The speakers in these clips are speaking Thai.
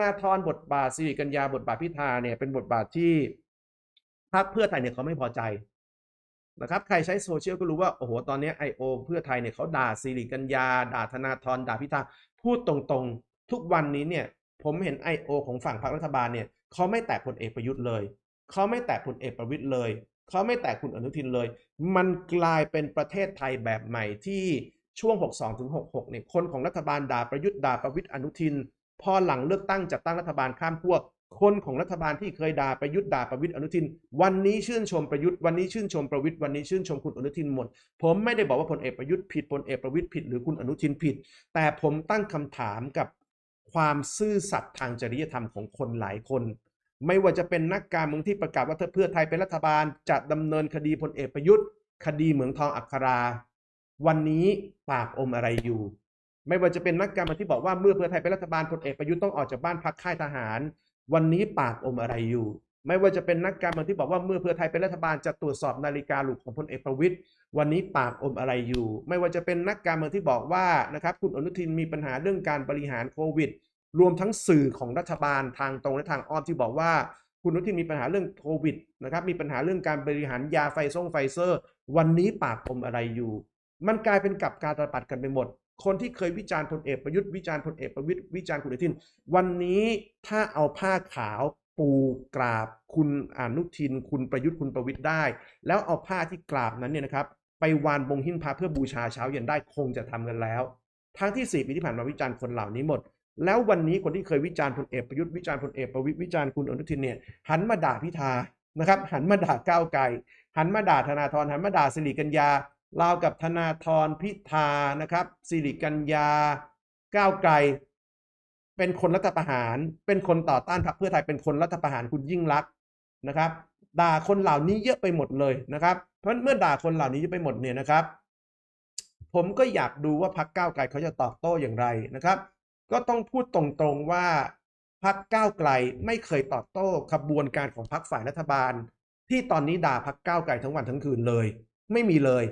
นาธรบทบาทสิริกัญญาบทบาทพิธาเนี่ยเป็นบทบาทที่พรรคเพื่อไทยเนี่ยเขาไม่พอใจนะครับใครใช้โซเชียลก็รู้ว่าโอ้โหตอนนี้ไอโอเพื่อไทยเนี่ยเขาด่าสิริกัญญา ด่าธนาธรด่าพิธาพูดตรงๆ ทุกวันนี้เนี่ยผมเห็น I.O. ของฝั่งพรรครัฐบาลเนี่ยเขาไม่แตะพลเอกประยุทธ์เลย เขาไม่แตะพลเอกประวิตยเลยเขาไม่แตะคุณอนุทินเลย มันกลายเป็นประเทศไทยแบบใหม่ที่ช่วง 62ถึง66เนี่ยคนของรัฐบาลด่าประยุทธ์ด่าประวิตยอนุทิน พอหลังเลือกตั้งจัดตั้งรัฐบาลข้ามขั้วคนของรัฐบาลที่เคยด่าประยุทธ์ด่าประวิตยอนุทิน วันนี้ชื่นชมประยุทธ์วันนี้ชื่นชมประวิตยวันนี้ชื่นชมคุณอนุทินหมด ผมไม่ได้บอกว่าพลเอกประยุทธ์ผิดพลเอกประวิตยผิดหรือคุณอนุทินผิด แต่ผมตั้งคำถามกับความซื่อสัตย์ทางจริยธรรมของคนหลายคน ไม่ว่าจะเป็นนักการเมืองที่ประกาศว่าถ้าเพื่อไทยเป็นรัฐบาลจะดำเนินคดีพลเอกประยุทธ์ คดีเหมืองทองอัครา วันนี้ปากอมอะไรอยู่ ไม่ว่าจะเป็นนักการเมืองที่บอกว่าเมื่อเพื่อไทยเป็นรัฐบาลพลเอกประยุทธ์ต้องออกจากบ้านพักค่ายทหาร วันนี้ปากอมอะไรอยู่ ไม่ว่าจะเป็นนักการเมืองที่บอกว่าเมื่อเพื่อไทยเป็นรัฐบาลจะตรวจสอบนาฬิกาหลุดของพลเอกประวิตยวันนี้ปากอมอะไรอยู่ ไม่ว่าจะเป็นนักการเมืองที่บอกว่านะครับคุณอนุทินมีปัญหาเรื่องการบริหารโควิด รวมทั้งสื่อของรัฐบาลทางตรงและทางอ้อมที่บอกว่าคุณอนุทินมีปัญหาเรื่องโควิดนะครับมีปัญหาเรื่องการบริหารยาไฟซ่งไฟเซอร์ วันนี้ปากอมอะไรอยู่ มันกลายเป็นกับการตรปัดกันไปหมด คนที่เคยวิจารณ์พลเอกประยุทธ์วิจารณ์พลเอกประวิตยวิจารณ์คุณอนุทิน วันนี้ถ้าเอาผ้าขาวปูกราบคุณอนุทิน คุณประยุทธ์คุณประวิตยได้ แล้วเอาผ้าที่กราบนั้นเนี่ยนะครับ ไปวานบงหิ้นพระเพื่อบูชาเช้าเย็นได้คงจะทำกันแล้ว ทั้งที่สี่ปีที่ผ่านมาวิจารณ์คนเหล่านี้หมด แล้ววันนี้คนที่เคยวิจารณ์พลเอกประยุทธ์วิจารณ์พลเอกประวิตยวิจารณ์คุณอนุทินเนี่ยหันมาด่าพิธานะครับหันมาด่าก้าวไกลหันมาด่าธนาธรหันมาด่าสิริกัญญา ลาวกับธนาธรพิธานะครับสิริกัญญาก้าวไกล เป็นคนรัฐประหาร เป็นคนต่อต้านพรรคเพื่อไทยเป็นคนรัฐประหารคุณยิ่งรักนะครับด่าคนเหล่านี้เยอะไปหมดเลยนะครับ เพราะเมื่อด่าคนเหล่านี้เยอะไปหมดเนี่ยนะครับ ผมก็อยากดูว่าพรรคก้าวไกลเขาจะตอบโต้อย่างไรนะครับ ก็ต้องพูดตรงๆว่าพรรคก้าวไกลไม่เคยตอบโต้ขบวนการของพรรคฝ่ายรัฐบาล ที่ตอนนี้ด่าพรรคก้าวไกลทั้งวันทั้งคืนเลย ไม่มีเลย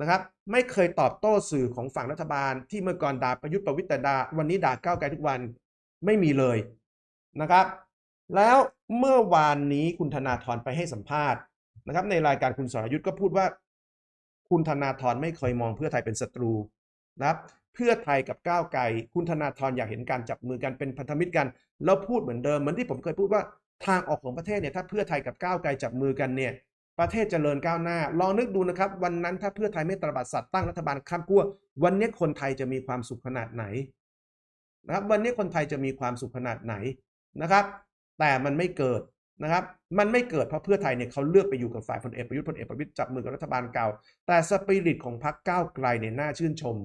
นะครับไม่เคยตอบโต้สื่อของฝั่งรัฐบาล ที่เมื่อก่อนด่าประยุทธ์ประวิตรแต่ด่าวันนี้ด่าก้าวไกลทุกวันไม่มีเลยนะครับ แล้วเมื่อวานนี้คุณธนาธรไปให้สัมภาษณ์นะครับ ในรายการคุณสรยุทธ์ก็พูดว่า คุณธนาธรไม่เคยมองเพื่อไทยเป็นศัตรูนะครับเพื่อไทยกับก้าวไกลคุณธนาธรอยากเห็นการจับมือกันเป็นพันธมิตรกัน แล้วพูดเหมือนเดิมเหมือนที่ผมเคยพูดว่าทางออกของประเทศเนี่ยถ้าเพื่อไทยกับก้าวไกลจับมือกันเนี่ย ประเทศเจริญก้าวหน้า ลองนึกดูนะครับ วันนั้นถ้าเพื่อไทยไม่ตระบัดสัตว์ตั้งรัฐบาลข้ามขั้ววันนี้คนไทยจะมีความสุขขนาดไหนนะครับ วันนี้คนไทยจะมีความสุขขนาดไหนนะครับ แต่มันไม่เกิดนะครับ มันไม่เกิดเพราะเพื่อไทยเนี่ยเขาเลือกไปอยู่กับฝ่ายพลเอกประยุทธ์พลเอกประวิตยจับมือกับรัฐบาลเก่า แต่สปิริตของพรรคก้าวไกลเนี่ยน่าชื่นชม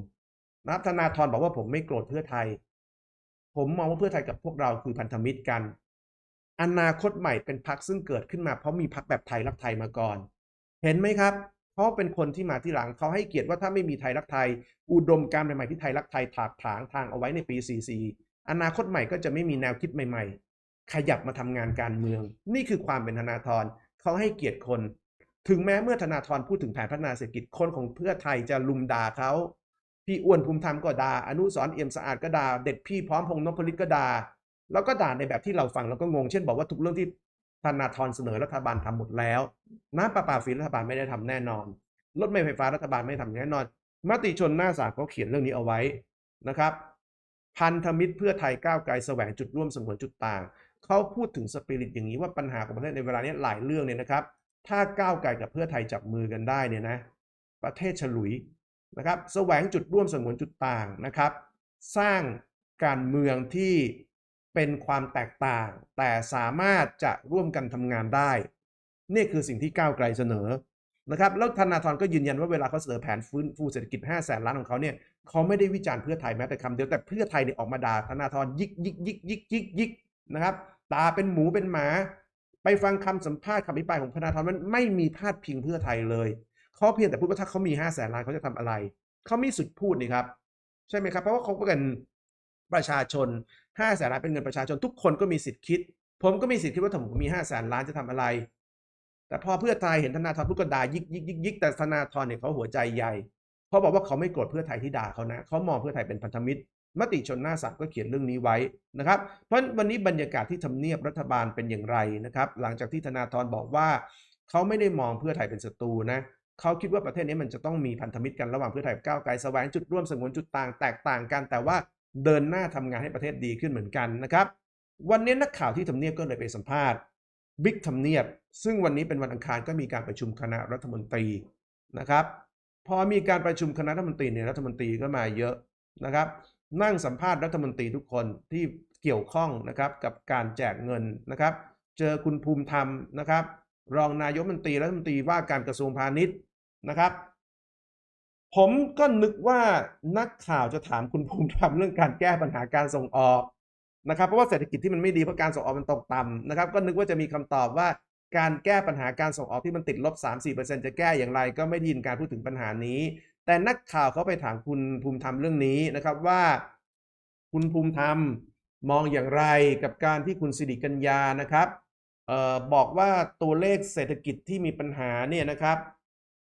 นะครับธนาธรบอกว่าผมไม่โกรธเพื่อไทย ผมมองว่าเพื่อไทยกับพวกเราคือพันธมิตรกัน อนาคตใหม่เป็นพรรคซึ่งเกิดขึ้นมาเพราะมีพรรคแบบไทยรักไทยมาก่อน เห็นไหมครับเพราะเป็นคนที่มาที่หลังเขาให้เกียรติว่าถ้าไม่มีไทยรักไทย อุดมการณ์ใหม่ๆที่ไทยรักไทยถากถางทางเอาไว้ในปี 44 อนาคตใหม่ก็จะไม่มีแนวคิดใหม่ ๆ ขยับมาทำงานการเมือง นี่คือความเป็นธนาธรเขาให้เกียรติคน ถึงแม้เมื่อธนาธรพูดถึงแผนพัฒนาเศรษฐกิจคนของเพื่อไทยจะลุมด่าเขาพี่อ้วนภูมิธรรมก็ด่าอนุสรเอี่ยมสะอาดก็ด่าเด็ดพี่พร้อมพงษ์นพลิตก็ด่า แล้วก็ด่าในแบบที่เราฟังแล้วก็งง เช่นบอกว่าทุกเรื่องที่ธนาธรเสนอรัฐบาลทำหมดแล้ว น้ำประปาฟรีรัฐบาลไม่ได้ทำแน่นอน รถเมล์ไฟฟ้ารัฐบาลไม่ทำแน่นอน มติชนหน้าศาลเขาเขียนเรื่องนี้เอาไว้นะครับ พันธมิตรเพื่อไทยก้าวไกลแสวงจุดร่วมสงวนจุดต่าง เขาพูดถึงสปิริตอย่างนี้ว่าปัญหาของประเทศในเวลานี้หลายเรื่องเนี่ยนะครับ ถ้าก้าวไกลกับเพื่อไทยจับมือกันได้เนี่ยนะ ประเทศฉลุยนะครับ แสวงจุดร่วมสงวนจุดต่างนะครับ สร้างการเมืองที่ เป็นความแตกต่าง แต่สามารถจะร่วมกันทำงานได้ นี่คือสิ่งที่ก้าวไกลเสนอนะครับแล้วธนาธรก็ยืนยันว่าเวลาเขาเสนอแผนฟื้นฟูเศรษฐกิจ 5 แสนล้านของเขาเนี่ยเขาไม่ได้วิจารณ์เพื่อไทยแม้แต่คำเดียวแต่เพื่อไทยเนี่ยออกมาด่าธนาธรยิกยิกยิกยิกยิกยิกนะครับตาเป็นหมูเป็นหมา ไปฟังคำสัมภาษณ์คำอภิปรายของธนาธรมันไม่มีพาดพิงเพื่อไทยเลยเขาเพียงแต่พูดว่าถ้าเขามี5แสนล้านเขาจะทำอะไรเขามีสุดพูดนี่ครับ ใช่ไหมครับ เพราะว่าเขาเป็น ประชาชน5แสนล้านเป็นเงินประชาชนทุกคนก็มีสิทธิ์คิด ผมก็มีสิทธิ์คิดว่าถ้าผมมี5แสนล้านจะทำอะไร แต่พอเพื่อไทยเห็นธนาธรพูดก็ด่ายิกยิกยิกยิกแต่ธนาธรเนี่ยเขาหัวใจใหญ่เขาบอกว่าเขาไม่โกรธเพื่อไทยที่ด่าเขานะเขามองเพื่อไทยเป็นพันธมิตร มติชนหน้าศาลก็เขียนเรื่องนี้ไว้นะครับ เพราะวันนี้บรรยากาศที่ทำเนียบรัฐบาลเป็นอย่างไรนะครับ หลังจากที่ธนาธรบอกว่าเขาไม่ได้มองเพื่อไทยเป็นศัตรูนะเขาคิดว่าประเทศนี้มันจะต้องมีพันธมิตรกันระหว่างเพื่อไทยก้าวไกลแสวงจุดร่วมสงวนจุดต่างแตกต่างกัน แต่ว่า เดินหน้าทำงานให้ประเทศดีขึ้นเหมือนกันนะครับ วันนี้นักข่าวที่ทำเนียบก็เลยไปสัมภาษณ์บิ๊กทำเนียบ ซึ่งวันนี้เป็นวันอังคารก็มีการประชุมคณะรัฐมนตรีนะครับ พอมีการประชุมคณะรัฐมนตรีเนี่ยรัฐมนตรีก็มาเยอะนะครับ นั่งสัมภาษณ์รัฐมนตรีทุกคนที่เกี่ยวข้องนะครับกับการแจกเงินนะครับ เจอคุณภูมิธรรมนะครับ รองนายกรัฐมนตรีรัฐมนตรีว่าการกระทรวงพาณิชย์นะครับ ผมก็นึกว่านักข่าวจะถามคุณภูมิธรรมเรื่องการแก้ปัญหาการส่งออกนะครับ เพราะว่าเศรษฐกิจที่มันไม่ดีเพราะการส่งออกมันตกต่ำนะครับ ก็นึกว่าจะมีคำตอบว่าการแก้ปัญหาการส่งออกที่มันติดลบ 3-4%จะแก้อย่างไร ก็ไม่ได้ยินการพูดถึงปัญหานี้ แต่นักข่าวเขาไปถามคุณภูมิธรรมเรื่องนี้นะครับว่า คุณภูมิธรรมมองอย่างไรกับการที่คุณสิริกัญญานะครับออบอกว่าตัวเลขเศรษฐกิจที่มีปัญหาเนี่ยนะครับ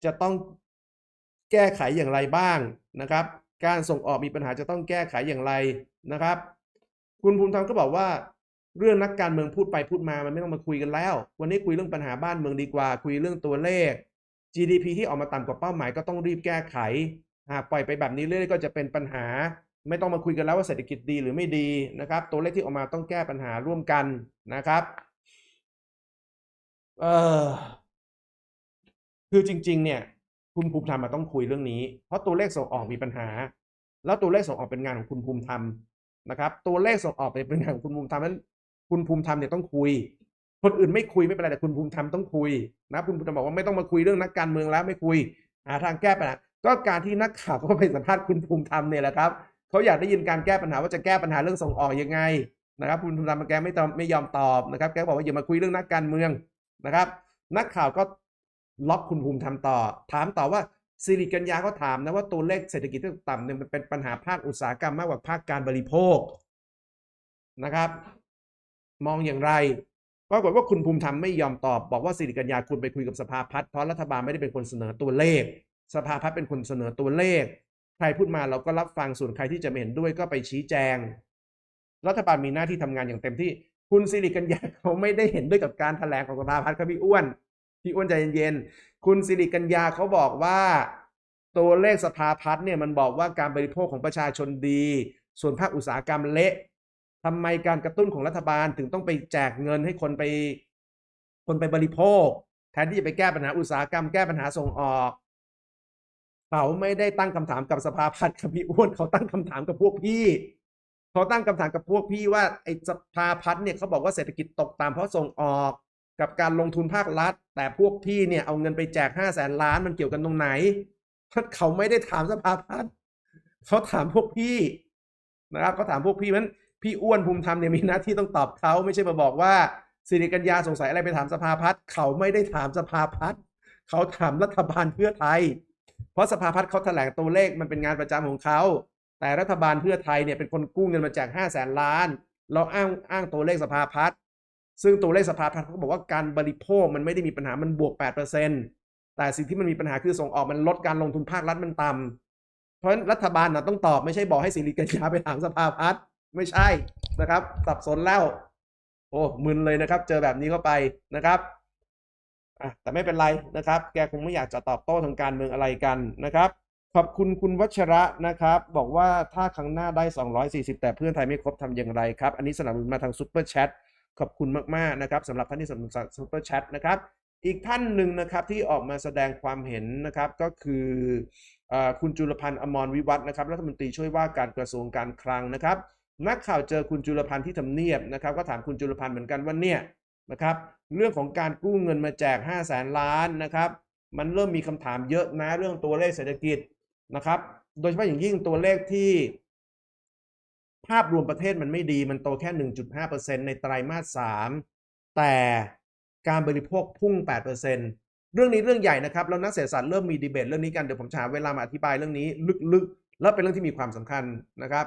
จะต้อง แก้ไขอย่างไรบ้างนะครับ การส่งออกมีปัญหาจะต้องแก้ไขอย่างไรนะครับ คุณภูมิธรรมก็บอกว่า เรื่องนักการเมืองพูดไปพูดมามันไม่ต้องมาคุยกันแล้ว วันนี้คุยเรื่องปัญหาบ้านเมืองดีกว่า คุยเรื่องตัวเลข GDP ที่ออกมาต่ำกว่าเป้าหมายก็ต้องรีบแก้ไขหากปล่อยไปแบบนี้เรื่อยๆก็จะเป็นปัญหา ไม่ต้องมาคุยกันแล้วว่าเศรษฐกิจดีหรือไม่ดีนะครับ ตัวเลขที่ออกมาต้องแก้ปัญหาร่วมกันนะครับเออคือจริง ๆ เนี่ย คุณภูมิธรรมมาต้องคุยเรื่องนี้ เพราะตัวเลขส่งออกมีปัญหา แล้วตัวเลขส่งออกเป็นงานของคุณภูมิธรรมนะครับ ตัวเลขส่งออกเป็นงานของคุณภูมิธรรมนั้น คุณภูมิธรรมเนี่ยต้องคุย คนอื่นไม่คุยไม่เป็นไรแต่คุณภูมิธรรมต้องคุยนะคุณภูมิธรรมบอกว่าไม่ต้องมาคุยเรื่องนักการเมืองแล้วไม่คุยหาทางแก้ปัญหาก็การที่นักข่าวก็ไปสัมภาษณ์คุณภูมิธรรมเนี่ยแหละครับเขาอยากได้ยินการแก้ปัญหาว่าจะแก้ปัญหาเรื่องส่งออกยังไงนะครับคุณภูมิธรรมแกไม่ตอบไม่ยอมตอบนะครับ แกบอกว่าอย่ามาคุยเรื่องนักการเมืองนะครับ นักข่าวก็ ล็อกคุณภูมิธรรมต่อ ถามต่อว่าสิริกัญญาเขาถามนะว่าตัวเลขเศรษฐกิจที่ต่ำเนี่ยมันเป็นปัญหาภาคอุตสาหกรรมมากกว่าภาคการบริโภคนะครับ มองอย่างไรปรากฏว่าคุณภูมิธรรมไม่ยอมตอบ บอกว่าสิริกัญญาคุณไปคุยกับสภาพัฒน์เพราะรัฐบาลไม่ได้เป็นคนเสนอตัวเลข สภาพัฒน์เป็นคนเสนอตัวเลข ใครพูดมาเราก็รับฟังส่วนใครที่จะไม่เห็นด้วยก็ไปชี้แจง รัฐบาลมีหน้าที่ทำงานอย่างเต็มที่ คุณสิริกัญญาเขาไม่ได้เห็นด้วยกับการแถลงของสภาพัฒน์ครับพี่อ้วน พี่อ้วนใจเย็นๆคุณสิริกัญญาเขาบอกว่าตัวเลขสภาพัฒน์เนี่ยมันบอกว่าการบริโภคของประชาชนดี ส่วนภาคอุตสาหกรรมเละทำไมการกระตุ้นของรัฐบาลถึงต้องไปแจกเงินให้คนไป คนไปบริโภค แทนที่จะไปแก้ปัญหาอุตสาหกรรมแก้ปัญหาส่งออก เขาไม่ได้ตั้งคำถามกับสภาพัฒน์กับพี่อ้วนเขาตั้งคำถามกับพวกพี่ เขาตั้งคำถามกับพวกพี่ว่าไอ้สภาพัฒน์เนี่ยเขาบอกว่าเศรษฐกิจตกต่ำเพราะส่งออก กับการลงทุนภาครัฐ แต่พวกพี่เนี่ยเอาเงินไปแจกห้าแสนล้านมันเกี่ยวกันตรงไหนเขาไม่ได้ถามสภาพัฒน์เขาถามพวกพี่นะครับเขาถามพวกพี่มันพี่อ้วนภูมิธรรมเนี่ยมีหน้าที่ต้องตอบเขาไม่ใช่มาบอกว่าสิริกัญญาสงสัยอะไรไปถามสภาพัฒน์เขาไม่ได้ถามสภาพัฒน์เขาถามรัฐบาลเพื่อไทย เพราะสภาพัฒน์เขาแถลงตัวเลขมันเป็นงานประจำของเขา แต่รัฐบาลเพื่อไทยเนี่ยเป็นคนกู้เงินมาแจกห้าแสนล้าน เราอ้างอ้างตัวเลขสภาพัฒน์ ซึ่งตัวเลขสภาพัฒน์เขาบอกว่าการบริโภคมันไม่ได้มีปัญหามันบวก 8%แต่สิ่งที่มันมีปัญหาคือส่งออกมันลดการลงทุนภาครัฐมันต่ำเพราะฉะนั้นรัฐบาลนะต้องตอบไม่ใช่บอกให้สิริกัญญาไปถามสภาพัฒน์ไม่ใช่นะครับ สับสนแล้ว โอ้มึนเลยนะครับ เจอแบบนี้เข้าไปนะครับอะแต่ไม่เป็นไรนะครับ แกคงไม่อยากจะตอบโต้ทางการเมืองอะไรกันนะครับขอบคุณคุณวัชระนะครับ บอกว่าถ้าครั้งหน้าได้ 240 แต่เพื่อนไทยไม่ครบทำอย่างไรครับ อันนี้สนับสนุนมาทางซุปเปอร์แชท ขอบคุณมากๆนะครับสำหรับท่านที่สนับสนุนซุปเปอร์แชทนะครับ อีกท่านหนึ่งนะครับที่ออกมาแสดงความเห็นนะครับก็คืออคุณจุลพันธ์อมรวิวัฒนะครับ รัฐมนตรีช่วยว่าการกระทรวงการคลังนะครับ นักข่าวเจอคุณจุลพันธ์ที่ทำเนียบนะครับ ก็ถามคุณจุลพันธ์เหมือนกันว่าเนี่ยนะครับ เรื่องของการกู้เงินมาแจก 5 0 0แสนล้านนะครับ มันเริ่มมีคำถามเยอะนะเรื่องตัวเลขเศรษฐกิจนะครับ โดยเฉพาะอย่างยิ่งตัวเลขที่ ภาพรวมประเทศมันไม่ดีมันโตแค่ 1.5%ในไตรมาส 3 แต่การบริโภคพุ่ง 8%เรื่องนี้เรื่องใหญ่นะครับ แล้วนักเศรษฐศาสตร์เริ่มมีดีเบตเรื่องนี้กัน เดี๋ยวผมจะหาเวลามาอธิบายเรื่องนี้ลึกๆ แล้วเป็นเรื่องที่มีความสำคัญนะครับ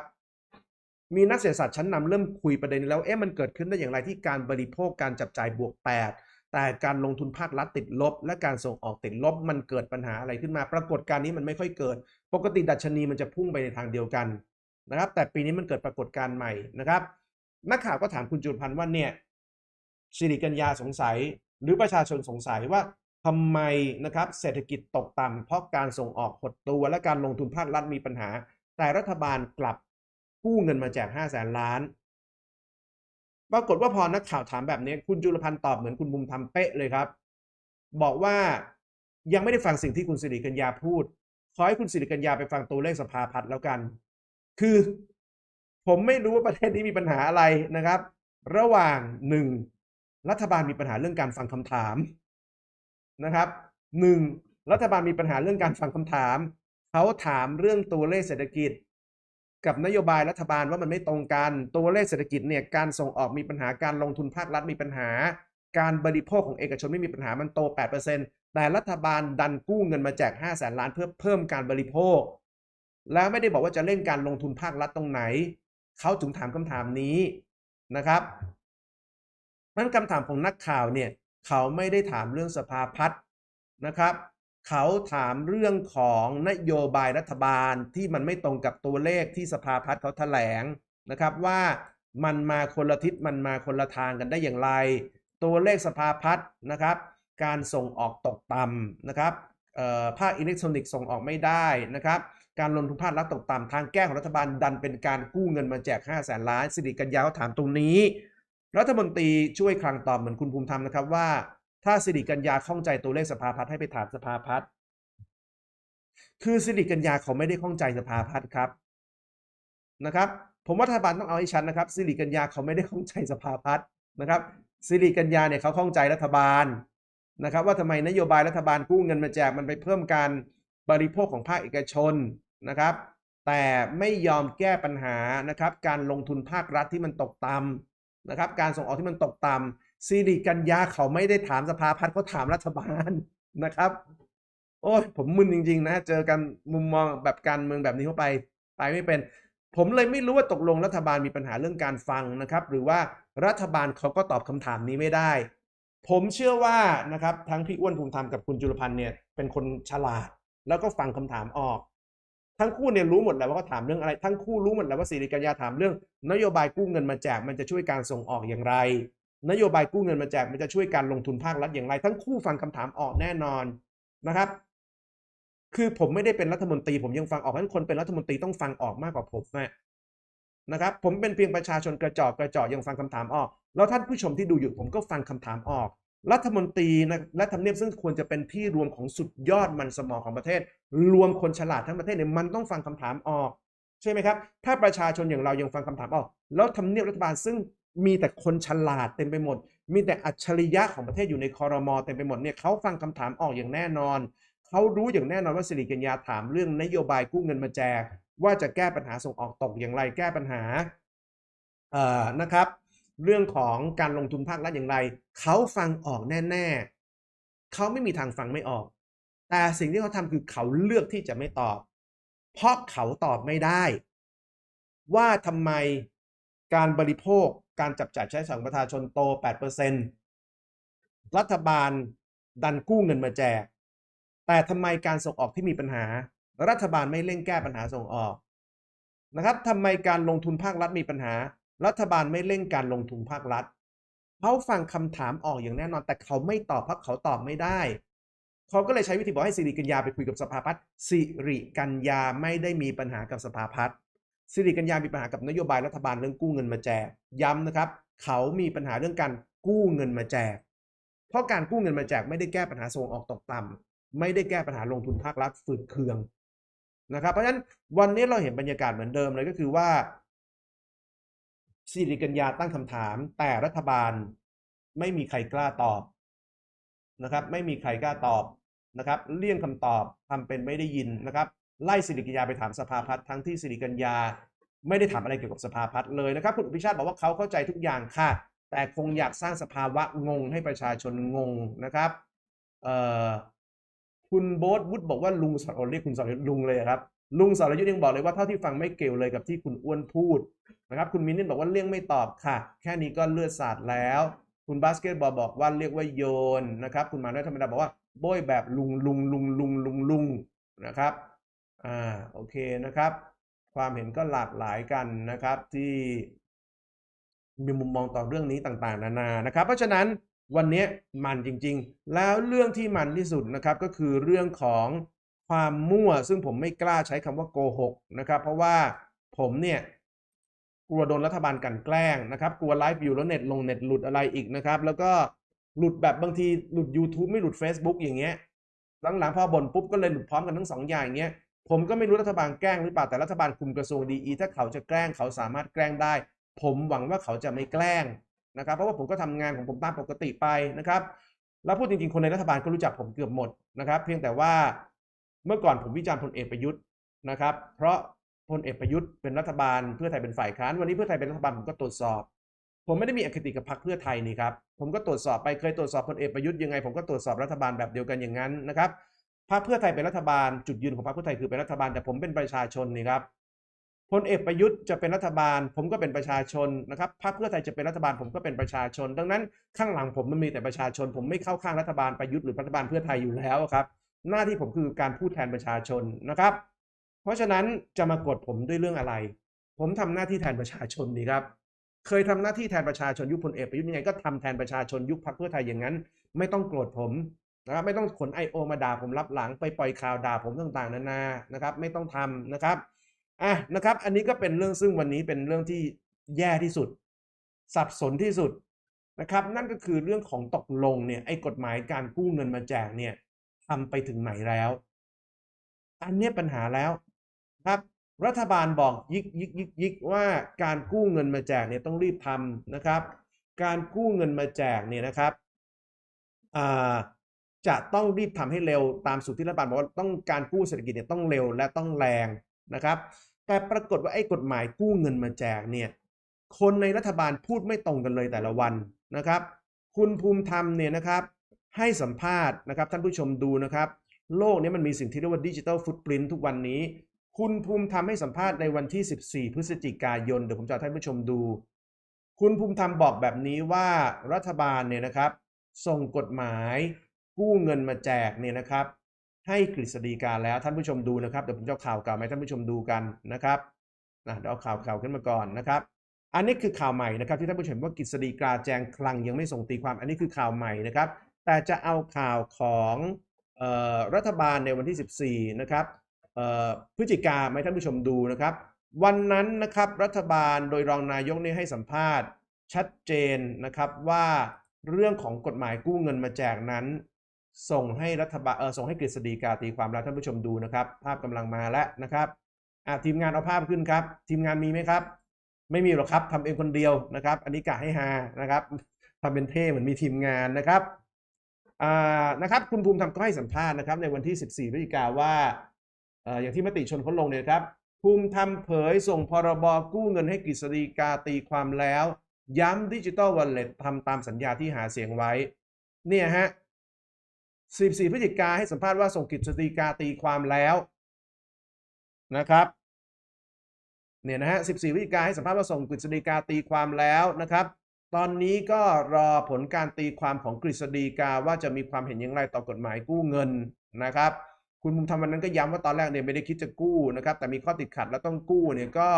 มีนักเศรษฐศาสตร์ชั้นนำเริ่มคุยประเด็นนี้แล้ว เอ๊ะมันเกิดขึ้นได้อย่างไรที่การบริโภคการจับจ่ายบวก 8 แต่การลงทุนภาครัฐติดลบ และการส่งออกติดลบ มันเกิดปัญหาอะไรขึ้นมา ปรากฏการณ์นี้มันไม่ค่อยเกิด ปกติดัชนีมันจะพุ่งไปในทางเดียวกัน นะครับ แต่ปีนี้มันเกิดปรากฏการณ์ใหม่นะครับนักข่าวก็ถามคุณจุลพันธ์ว่าเนี่ยสิริกัญญาสงสัย หรือประชาชนสงสัยว่าทำไมนะครับเศรษฐกิจตกต่ำเพราะการส่งออกหดตัวและการลงทุนภาครัฐมีปัญหา แต่รัฐบาลกลับกู้เงินมาแจก5แสนล้าน ปรากฏว่าพอนักข่าวถามแบบนี้ คุณจุลพันธ์ตอบเหมือนคุณมุมทำเป๊ะเลยครับ บอกว่ายังไม่ได้ฟังสิ่งที่คุณสิริกัญญาพูด ขอให้คุณสิริกัญญาไปฟังตัวเลขสภาพัฒน์แล้วกัน คือผมไม่รู้ว่าประเทศนี้มีปัญหาอะไรนะครับ ระหว่างหนึ่งรัฐบาลมีปัญหาเรื่องการฟังคำถามนะครับหนึ่งรัฐบาลมีปัญหาเรื่องการฟังคำถาม เขาถามเรื่องตัวเลขเศรษฐกิจ กับนโยบายรัฐบาลว่ามันไม่ตรงกัน ตัวเลขเศรษฐกิจเนี่ยการส่งออกมีปัญหาการลงทุนภาครัฐมีปัญหา การบริโภคของเอกชนไม่มีปัญหามันโต 8%แต่รัฐบาลดันกู้เงินมาแจก5แสนล้านเพื่อเพิ่มการบริโภค แล้วไม่ได้บอกว่าจะเล่นการลงทุนภาครัฐตรงไหน เขาถึงถามคำถามนี้นะครับนั้นคำถามของนักข่าวเนี่ยเขาไม่ได้ถามเรื่องสภาพัฒน์นะครับ เขาถามเรื่องของนโยบายรัฐบาลที่มันไม่ตรงกับตัวเลขที่สภาพัฒน์เขาแถลงนะครับว่ามันมาคนละทิศมันมาคนละทางกันได้อย่างไร ตัวเลขสภาพัฒน์นะครับ การส่งออกตกต่ำนะครับภาคอิเล็กทรอนิกส์ส่งออกไม่ได้นะครับ การลงทุนภาครัฐตกต่ำทางแก้ของรัฐบาลดันเป็นการกู้เงินมาแจก5แสนล้านสิริกัญญาเขาถามตรงนี้ รัฐมนตรีช่วยคลังตอบเหมือนคุณภูมิธรรมนะครับว่า ถ้าสิริกัญญาข้องใจตัวเลขสภาพัฒน์ให้ไปถามสภาพัฒน์คือสิริกัญญาเขาไม่ได้ข้องใจสภาพัฒน์ครับนะครับ ผมว่ารัฐบาลต้องเอาให้ชัดนนะครับสิริกัญญาเขาไม่ได้ข้องใจสภาพัฒน์นะครับสิริกัญญาเนี่ยเขาข้องใจรัฐบาลนะครับ ว่าทำไมนโยบายรัฐบาลกู้เงินมาแจกมันไปเพิ่มการบริโภคของภาคเอกชน นะครับ แต่ไม่ยอมแก้ปัญหานะครับ การลงทุนภาครัฐที่มันตกต่ำนะครับ การส่งออกที่มันตกต่ำซีรีกัญญาเขาไม่ได้ถามสภาพัฒน์เขาถามรัฐบาลนะครับ โอ้ยผมมึนจริง ๆ นะ เจอกันมุมมองแบบการเมืองแบบนี้เข้าไปไปไม่เป็น ผมเลยไม่รู้ว่าตกลงรัฐบาลมีปัญหาเรื่องการฟังนะครับ หรือว่ารัฐบาลเขาก็ตอบคำถามนี้ไม่ได้ ผมเชื่อว่านะครับทั้งพี่อ้วนภูมิธรรมกับคุณจุลพันธ์เนี่ยเป็นคนฉลาด แล้วก็ฟังคำถามออก ทั้งคู่เนี่ยรู้หมดแล้วว่าเขาถามเรื่องอะไร ทั้งคู่รู้หมดแล้วว่าสิริกัญญาถามเรื่อง นโยบายกู้เงินมาแจกมันจะช่วยการส่งออกอย่างไร นโยบายกู้เงินมาแจกมันจะช่วยการลงทุนภาครัฐอย่างไร ทั้งคู่ฟังคำถามออกแน่นอนนะครับ คือผมไม่ได้เป็นรัฐมนตรี ผมยังฟังออกฉะนั้นคนเป็นรัฐมนตรีต้องฟังออกมากกว่าผมนะครับผมเป็นเพียงประชาชนกระจอกกระจอกยังฟังคำถามออก แล้วท่านผู้ชมที่ดูอยู่ผมก็ฟังคำถามออก รัฐมนตรีนะและทำเนียบซึ่งควรจะเป็นที่รวมของสุดยอดมันสมองของประเทศ รวมคนฉลาดทั้งประเทศเนี่ยมันต้องฟังคำถามออก ใช่ไหมครับ ถ้าประชาชนอย่างเรายังฟังคำถามออก แล้วทำเนียบรัฐบาลซึ่งมีแต่คนฉลาดเต็มไปหมด มีแต่อัจฉริยะของประเทศอยู่ในคอรมอเต็มไปหมดเนี่ยเขาฟังคำถามออกอย่างแน่นอน เขารู้อย่างแน่นอนว่าสิริกัญญาถามเรื่องนโยบายกู้เงินมาแจก ว่าจะแก้ปัญหาส่งออกตกอย่างไรแก้ปัญหาเอ่อนะครับ เรื่องของการลงทุนภาครัฐอย่างไร เขาฟังออกแน่ๆ เขาไม่มีทางฟังไม่ออก แต่สิ่งที่เขาทำคือเขาเลือกที่จะไม่ตอบ เพราะเขาตอบไม่ได้ ว่าทำไมการบริโภคการจับจ่ายใช้สอยของประชาชนโต 8%รัฐบาลดันกู้เงินมาแจก แต่ทำไมการส่งออกที่มีปัญหา รัฐบาลไม่เร่งแก้ปัญหาส่งออกนะครับทำไมการลงทุนภาครัฐมีปัญหา รัฐบาลไม่เร่งการลงทุนภาครัฐเขาฟังคำถามออกอย่างแน่นอน แต่เขาไม่ตอบเพราะเขาตอบไม่ได้ เขาก็เลยใช้วิธีบอกให้สิริกัญญาไปคุยกับสภาพัฒน์สิริกัญญาไม่ได้มีปัญหากับสภาพัฒน์สิริกัญญามีปัญหากับนโยบายรัฐบาลเรื่องกู้เงินมาแจกย้ำนะครับ เขามีปัญหาเรื่องการกู้เงินมาแจก เพราะการกู้เงินมาแจกไม่ได้แก้ปัญหาส่งออกตกต่ำไม่ได้แก้ปัญหาลงทุนภาครัฐฝืดเคืองนะครับ เพราะฉะนั้นวันนี้เราเห็นบรรยากาศเหมือนเดิมเลยก็คือว่า สิริกัญญาตั้งคำถาม แต่รัฐบาลไม่มีใครกล้าตอบนะครับ ไม่มีใครกล้าตอบนะครับ เลี่ยงคำตอบทำเป็นไม่ได้ยินนะครับ ไล่สิริกัญญาไปถามสภาพัฒน์ทั้งที่สิริกัญญาไม่ได้ถามอะไรเกี่ยวกับสภาพัฒน์เลยนะครับคุณอภิชาติบอกว่าเขาเข้าใจทุกอย่างค่ะ แต่คงอยากสร้างสภาวะงงให้ประชาชนงงนะครับเอ่อคุณโบ๊ทวุฒิบอกว่าลุงสอนเรียกคุณสอนลุงเลยครับ ลุงสรยุทธ์ยังบอกเลยว่าเท่าที่ฟังไม่เกี่ยวเลยกับที่คุณอ้วนพูดนะครับคุณมินนี่บอกว่าเลี่ยงไม่ตอบค่ะ แค่นี้ก็เลือดสาดแล้ว คุณบาสเกตบอลบอกว่าเรียกว่าโยนนะครับ คุณมาด้วยธรรมดาบอกว่าโบยแบบลุงลุงลุงลุงลุงลุงนะครับอ่าโอเคนะครับ ความเห็นก็หลากหลายกันนะครับที่มีมุมมองต่อเรื่องนี้ต่างๆ นานานะครับ เพราะฉะนั้นวันนี้มันจริงๆ แล้วเรื่องที่มันที่สุดนะครับก็คือเรื่องของ ความมั่ว ซึ่งผมไม่กล้าใช้คำว่าโกหกนะครับเพราะว่าผมเนี่ยกลัวโดนรัฐบาลกันแกล้งนะครับกลัวไลฟ์อยู่แล้วเน็ตลงเน็ตหลุดอะไรอีกนะครับ แล้วก็หลุดแบบบางทีหลุด YouTube ไม่หลุด Facebook อย่างเงี้ยหลังๆพอบ่นปุ๊บก็เลยหลุดพร้อมกันทั้งสองอย่างเงี้ยผมก็ไม่รู้รัฐบาลแกล้งหรือเปล่าแต่รัฐบาลคุมกระทรวงดีอีถ้าเขาจะแกล้งเขาสามารถแกล้งได้ ผมหวังว่าเขาจะไม่แกล้งนะครับ เพราะว่าผมก็ทำงานของผมตามปกติไปนะครับ แล้วพูดจริงๆคนในรัฐบาลก็รู้จักผมเกือบหมดนะครับ เพียงแต่ว่า เมื่อก่อนผมวิจารณ์พลเอกประยุทธ์นะครับ เพราะพลเอกประยุทธ์เป็นรัฐบาลเพื่อไทยเป็นฝ่ายค้านวันนี้เพื่อไทยเป็นรัฐบาลผมก็ตรวจสอบ ผมไม่ได้มีอคติกับพรรคเพื่อไทยนี่ครับผมก็ตรวจสอบไปเคยตรวจสอบพลเอกประยุทธ์ยังไงผมก็ตรวจสอบรัฐบาลแบบเดียวกันอย่างนั้นนะครับพรรคเพื่อไทยเป็นรัฐบาลจุดยืนของพรรคเพื่อไทยคือเป็นรัฐบาลแต่ผมเป็นประชาชนนี่ครับพลเอกประยุทธ์จะเป็นรัฐบาล ผมก็เป็นประชาชนนะครับพรรคเพื่อไทยจะเป็นรัฐบาลผมก็เป็นประชาชน ดังนั้นข้างหลังผมมันมีแต่ประชาชน ผมไม่เข้าข้างรัฐบาลประยุทธ์หรือรัฐบาลเพื่อไทยอยู่แล้วครับ หน้าที่ผมคือการพูดแทนประชาชนนะครับ เพราะฉะนั้นจะมากดผมด้วยเรื่องอะไร ผมทำหน้าที่แทนประชาชนนี่ครับ เคยทำหน้าที่แทนประชาชนยุคพลเอกประยุทธ์ยังไงก็ทำแทนประชาชนยุคพรรคเพื่อไทยอย่างนั้น ไม่ต้องโกรธผมนะครับไม่ต้องขน I.O. มาด่าผมรับหลังไปปล่อยข่าวด่าผมต่างๆนานานะครับ ไม่ต้องทำนะครับอะนะครับ อันนี้ก็เป็นเรื่องซึ่งวันนี้เป็นเรื่องที่แย่ที่สุด สับสนที่สุดนะครับ นั่นก็คือเรื่องของตกลงเนี่ยไอ้กฎหมายการกู้เงินมาแจกเนี่ย ทำไปถึงไหนแล้ว อันนี้ปัญหาแล้วครับรัฐบาลบอกยิกยิกยิกยิกว่าการกู้เงินมาแจกเนี่ยต้องรีบทำนะครับ การกู้เงินมาแจกเนี่ยนะครับจะต้องรีบทำให้เร็วตามสูตรที่รัฐบาลบอกว่าต้องการกู้เศรษฐกิจเนี่ยต้องเร็วและต้องแรงนะครับ แต่ปรากฏว่าไอ้กฎหมายกู้เงินมาแจกเนี่ยคนในรัฐบาลพูดไม่ตรงกันเลยแต่ละวันนะครับ คุณภูมิธรรมเนี่ยนะครับ ให้สัมภาษณ์นะครับท่านผู้ชมดูนะครับ โลกนี้มันมีสิ่งที่เรียกว่าดิจิทัลฟุตปรินทุกวันนี้ คุณภูมิธรรมให้สัมภาษณ์ในวันที่ 14 พฤศจิกายน เดี๋ยวผมจะให้ท่านผู้ชมดู คุณภูมิธรรมบอกแบบนี้ว่ารัฐบาลเนี่ยนะครับ ส่งกฎหมายกู้เงินมาแจกเนี่ยนะครับ ให้กฤษฎีกาแล้วท่านผู้ชมดูนะครับเดี๋ยวผมจะข่าวเก่ามาให้ท่านผู้ชมดูกันนะครับนะเดี๋ยวเอาข่าวเก่าขึ้นมาก่อนนะครับอันนี้คือข่าวใหม่นะครับที่ท่านผู้ชมเห็นว่ากฤษฎีกาแจงคลังยังไม่ส่งตีความอันนี้คือข่าวใหม่นะครับ แต่จะเอาข่าวของออรัฐบาลในวันที่ 14 นะครับพฤศจิกามาให้ท่านผู้ชมดูนะครับ วันนั้นนะครับรัฐบาลโดยรองนายกนี่ให้สัมภาษณ์ ชัดเจนนะครับว่าเรื่องของกฎหมายกู้เงินมาแจกนั้น ส่งให้รัฐบาลเออส่งให้กฤษฎีกาตีความแล้วท่านผู้ชมดูนะครับ ภาพกำลังมาแล้วนะครับอะทีมงานเอาภาพขึ้นครับ ทีมงานมีไหมครับ ไม่มีหรอกครับทำเองคนเดียวนะครับ อันนี้กะให้ฮานะครับทำเป็นเท่เหมือนมีทีมงานนะครับ นะครับคุณภูมิธรรมก็ให้สัมภาษณ์นะครับในวันที่ 14พฤศจิกาว่าอย่างที่มติชนเขาลงเนี่ยครับ ภูมิธรรมเผยส่งพรบกู้เงินให้กฤษฎีกาตีความแล้ว ย้ำดิจิ t a ลวอลเล็ตทำตามสัญญาที่หาเสียงไว้ เนี่ยฮะ 14พฤศจิกาให้สัมภาษณ์ว่าส่งกฤษฎีกาตีความแล้วนะครับเนี่ยนะฮะ 14พฤศจิกาให้สัมภาษณ์ว่าส่งกฤษฎีกาตีความแล้วนะครับ ตอนนี้ก็รอผลการตีความของกฤษฎีกาว่าจะมีความเห็นอย่างไรต่อกฎหมายกู้เงินนะครับ คุณภูมิธรรมวันนั้นก็ย้ำว่าตอนแรกเนี่ยไม่ได้คิดจะกู้นะครับ แต่มีข้อติดขัดแล้วต้องกู้เนี่ยก็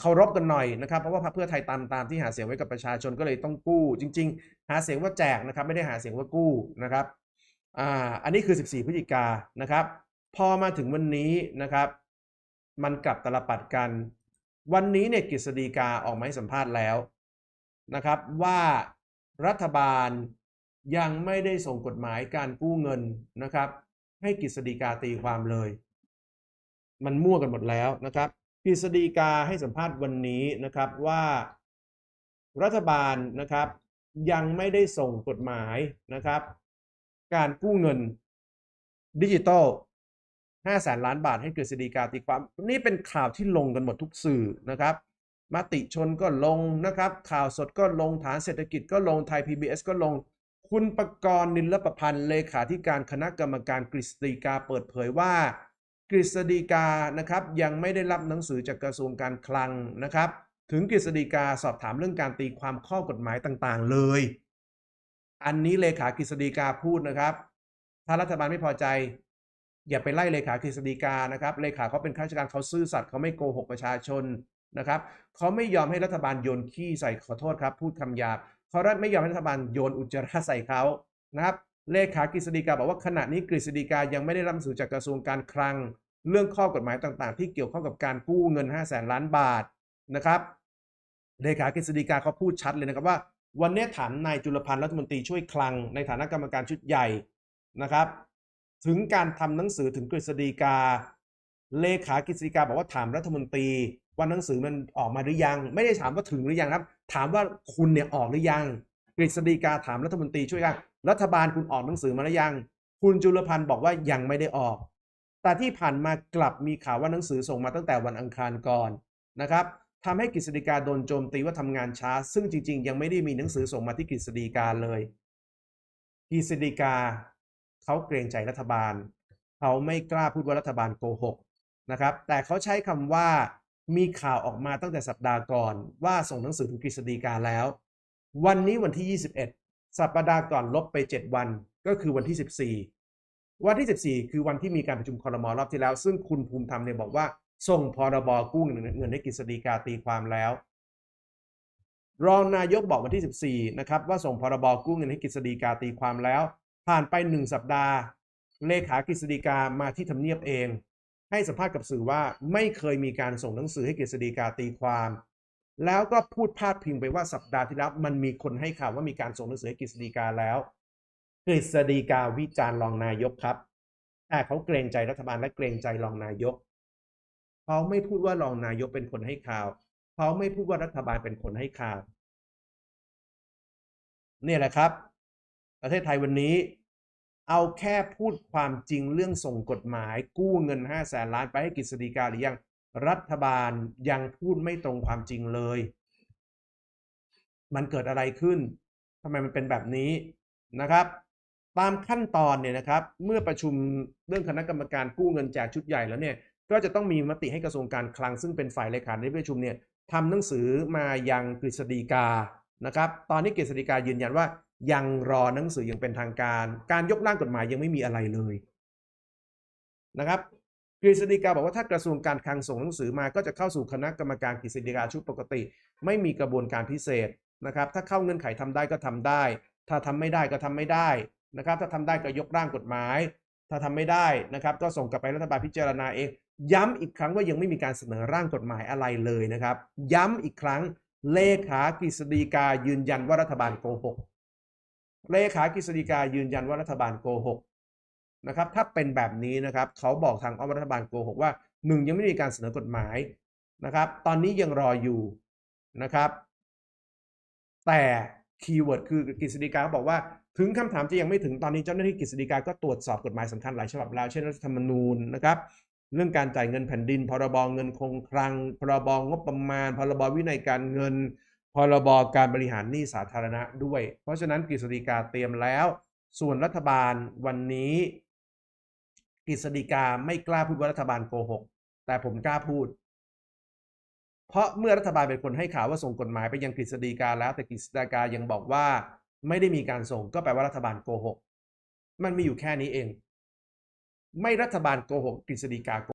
เคารพกันหน่อยนะครับ เพราะว่าพรรคเพื่อไทยตามตามที่หาเสียงไว้กับประชาชนก็เลยต้องกู้ จริง ๆ หาเสียงว่าแจกนะครับ ไม่ได้หาเสียงว่ากู้นะครับอ่าอันนี้คือ 14 พฤศจิกานะครับ พอมาถึงวันนี้นะครับ มันกลับตลปัดกัน วันนี้เนี่ยกฤษฎีกาออกมาให้สัมภาษณ์แล้วนะครับว่ารัฐบาลยังไม่ได้ส่งกฎหมายการกู้เงินนะครับ ให้กฤษฎีกาตีความเลย มันมั่วกันหมดแล้วนะครับกฤษฎีกาให้สัมภาษณ์วันนี้นะครับว่ารัฐบาลนะครับยังไม่ได้ส่งกฎหมายนะครับ การกู้เงินดิจิตอล 5แสนล้านบาทให้กฤษฎีกาตีความ นี่เป็นข่าวที่ลงกันหมดทุกสื่อนะครับมติชนก็ลงนะครับ ข่าวสดก็ลงฐานเศรษฐกิจก็ลงไทย PBS ก็ลง คุณประกรณ์นิลประพันธ์เลขาธิการคณะกรรมการกฤษฎีกาเปิดเผยว่า กฤษฎีกานะครับยังไม่ได้รับหนังสือจากกระทรวงการคลังนะครับ ถึงกฤษฎีกาสอบถามเรื่องการตีความข้อกฎหมายต่างๆ เลย อันนี้เลขากฤษฎีกาพูดนะครับ ถ้ารัฐบาลไม่พอใจ อย่าไปไล่เลขากฤษฎีกานะครับเลขาเขาเป็นข้าราชการเขาซื่อสัตย์เขาไม่โกหกประชาชนนะครับเขาไม่ยอมให้รัฐบาลโยนขี้ใส่ขอโทษครับ พูดคำหยาบเขาไม่ยอมให้รัฐบาลโยนอุจจาระใส่เขานะครับเลขากฤษฎีกาบอกว่าขณะนี้กฤษฎีกายังไม่ได้รับสือจากกระทรวงการคลัง เรื่องข้อกฎหมายต่างๆ ที่เกี่ยวข้องกับการกู้เงิน 5 0 0แสนล้านบาทนะครับเลขากฤษฎีกาเขาพูดชัดเลยนะครับว่า วันนี้ถามนายจุลพันธ์รัฐมนตรีช่วยคลังในฐานะกรรมการชุดใหญ่นะครับ ถึงการทำหนังสือถึงกฤษฎีกา เลขากฤษฎีกาบอกว่าถามรัฐมนตรี ว่าหนังสือมันออกมาหรือยัง ไม่ได้ถามว่าถึงหรือยังครับ ถามว่าคุณเนี่ยออกหรือยัง กฤษฎีกาถามรัฐมนตรีช่วยกันรัฐบาลคุณออกหนังสือมาหรือยัง คุณจุลพันธ์บอกว่ายังไม่ได้ออก แต่ที่ผ่านมากลับมีข่าวว่าหนังสือส่งมาตั้งแต่วันอังคารก่อนนะครับทำให้กฤษฎีกาโดนโจมตีว่าทำงานช้า ซึ่งจริง ๆ ยังไม่ได้มีหนังสือส่งมาที่กฤษฎีกาเลยกฤษฎีกา เขาเกรงใจรัฐบาล เขาไม่กล้าพูดว่ารัฐบาลโกหกนะครับ แต่เขาใช้คำว่ามีข่าวออกมาตั้งแต่สัปดาห์ก่อนว่าส่งหนังสือถึงกฤษฎีกาแล้ว วันนี้วันที่ 21 สัปดาห์ก่อนลบไป 7 วันก็คือวันที่ 14 วันที่ 14 คือวันที่มีการประชุมคอรมอรอบที่แล้ว ซึ่งคุณภูมิธรรมเนี่ยบอกว่าส่งพรบกู้เงินเงินให้กฤษฎีกาตีความแล้ว รองนายกบอกวันที่ 14 นะครับว่าส่งพรบกู้เงินให้กฤษฎีกาตีความแล้ว ผ่านไป1สัปดาห์ เลขากฤษฎีกามาที่ทำเนียบเอง ให้สัมภาษณ์กับสื่อว่าไม่เคยมีการส่งหนังสือให้กฤษฎีกาตีความ แล้วก็พูดพาดพิงไปว่าสัปดาห์ที่แล้วมันมีคนให้ข่าวว่ามีการส่งหนังสือให้กฤษฎีกาแล้วกฤษฎีกาวิจารณ์รองนายกครับแต่เขาเกรงใจรัฐบาลและเกรงใจรองนายก เขาไม่พูดว่ารองนายกเป็นคนให้ข่าว เขาไม่พูดว่ารัฐบาลเป็นคนให้ข่าว เนี่ยแหละครับ ประเทศไทยวันนี้ เอาแค่พูดความจริงเรื่องส่งกฎหมาย กู้เงิน5แสนล้านไปให้กฤษฎีกาหรือยังรัฐบาลยังพูดไม่ตรงความจริงเลย มันเกิดอะไรขึ้นทำไมมันเป็นแบบนี้นะครับ ตามขั้นตอนเนี่ยนะครับ เมื่อประชุมเรื่องคณะกรรมการกู้เงินแจกชุดใหญ่แล้วเนี่ยก็จะต้องมีมติให้กระทรวงการคลังซึ่งเป็นฝ่ายเลขาในที่ประชุมเนี่ยทำหนังสือมายังกฤษฎีกานะครับ ตอนนี้กฤษฎีกายืนยันว่ายังรอหนังสืออย่างเป็นทางการ การยกร่างกฎหมายยังไม่มีอะไรเลยนะครับกฤษฎีกาบอกว่าถ้ากระทรวงการคลังส่งหนังสือมาก็จะเข้าสู่คณะกรรมการกฤษฎีกาชุดปกติ ไม่มีกระบวนการพิเศษนะครับ ถ้าเข้าเงื่อนไขทำได้ก็ทำได้ ถ้าทำไม่ได้ก็ทำไม่ได้นะครับ ถ้าทำได้ก็ยกร่างกฎหมาย ถ้าทำไม่ได้นะครับ ก็ส่งกลับไปรัฐบาลพิจารณาเอง ย้ำอีกครั้งว่ายังไม่มีการเสนอร่างกฎหมายอะไรเลยนะครับ ย้ำอีกครั้งเลขากฤษฎีกายืนยันว่ารัฐบาลโกหก เลขากฤษฎีกายืนยันว่ารัฐบาลโกหกนะครับ ถ้าเป็นแบบนี้นะครับ เขาบอกทางอ้อมรัฐบาลโกหกว่าหนึ่งยังไม่มีการเสนอกฎหมายนะครับ ตอนนี้ยังรออยู่นะครับ แต่คีย์เวิร์ดคือกฤษฎีกาบอกว่าถึงคำถามจะยังไม่ถึงตอนนี้เจ้าหน้าที่กฤษฎีกาก็ตรวจสอบกฎหมายสำคัญหลายฉบับแล้ว เช่นรัฐธรรมนูญนะครับ เรื่องการจ่ายเงินแผ่นดิน พรบเงินคงคลัง พรบงบประมาณ พรบวินัยการเงิน พรบการบริหารหนี้สาธารณะด้วย เพราะฉะนั้นกฤษฎีกาเตรียมแล้ว ส่วนรัฐบาลวันนี้กฤษฎีกาไม่กล้าพูดว่ารัฐบาลโกหก แต่ผมกล้าพูด เพราะเมื่อรัฐบาลเป็นคนให้ข่าวว่าส่งกฎหมายไปยังกฤษฎีกาแล้วแต่กฤษฎีกายังบอกว่าไม่ได้มีการส่งก็แปลว่ารัฐบาลโกหก มันมีอยู่แค่นี้เอง ไม่รัฐบาลโกหกกฤษฎีกาโก